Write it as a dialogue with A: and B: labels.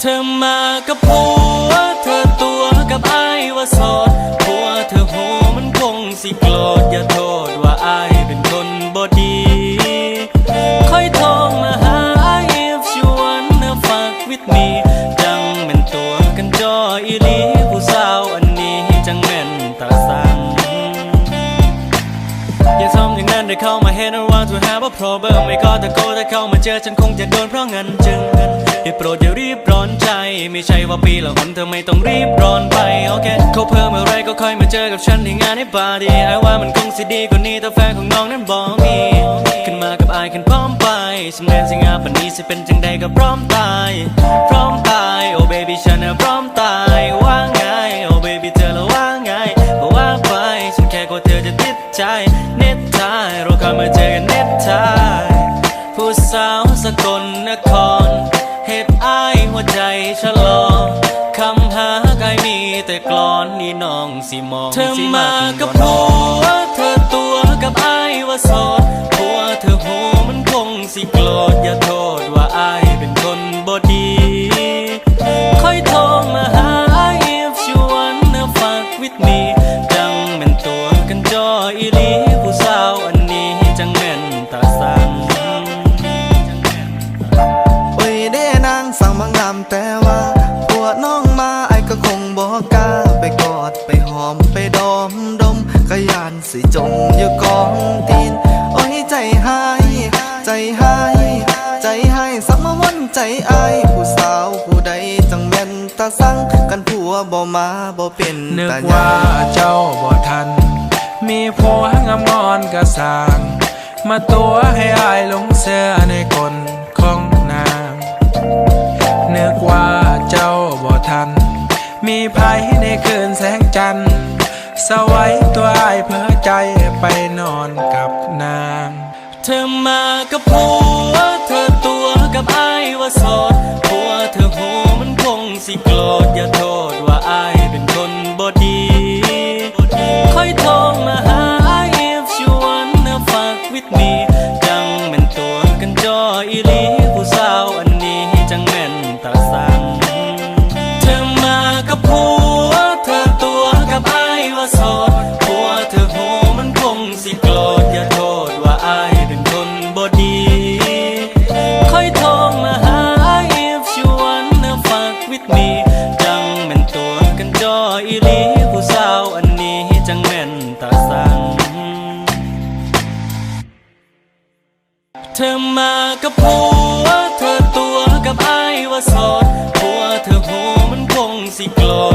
A: เธอมากับผัว เธอตัวกับไอว่าสอดผัวเธอโหมันคงสิโกรธอย่าโทษว่าไอเป็นคนบ่ดีค่อยโองมาหาไอฟชวนเธอฝากวิตมี ได้เข้ามาเห็นว่า to have a problem ไม่ก็ตะโกนถ้าเข้ามาเจอฉันคงจะโดนเพราะงั้นจึงได้โปรดอย่ารีบร้อนใจ ไม่ใช่ว่าปีละหนเธอไม่ต้องรีบร้อนไปโอเคเขาเพิ่มอะไรก็ค่อยมาเจอกับฉันที่งานในบาร์ดีไอ้ว่ามันคงสิดีกว่านี้แต่แฟนของน้องนั้นบอกมีขึ้นมากับไอ้ขึ้นพร้อมไปสำเนียงสิงาปันนี้สิเป็นจังใดก็พร้อมตาย พร้อมตายโอ้ baby ฉันน่ะพร้อมตายว่าไงโอ้ baby เธอละว่าไงบอกว่าไปฉันแค่กลัวเธอจะติดใจ สาวสกลนคร เหตุอายหัวใจชะลอ คำหากายมีแต่กลอนนี่น้องสิมอง เธอมากับผัวเธอตัวกับไอ้ายว่าโสด น้องมา
B: ไอ้ก็คงบอกกล้าไปกอดไปหอมไปดอมดมกะยานสิจมอยู่กองตีน โอ้ยใจหาย ใจหาย ใจหายสัมวันใจอายผู้สาวผู้ใดจังแม่นตาสั่งกันผัวบ่มาบ่เป็น
C: นึกว่าเจ้าบ่ทัน มีผัวงามงอนกระสาง มาตัวให้อายหลงเสื้อในคน สวัยตัวอายเพื่อใจไปนอนกับนาง
A: เธอมากับผัว เธอตัวกับไอ้ายว่าสดผัวเธอโหมันคงสิโกรธอย่าโทษว่าไอ้ายเป็นคนบ่ดี ค่อยโทรมาหา if you wanna fuck with me จังแม่นตัวกันจออีลีผู้ เธอมากับผัว เธอตัวกับไอ้ว่าสอดผัวเธอโหมันคงสิกลอ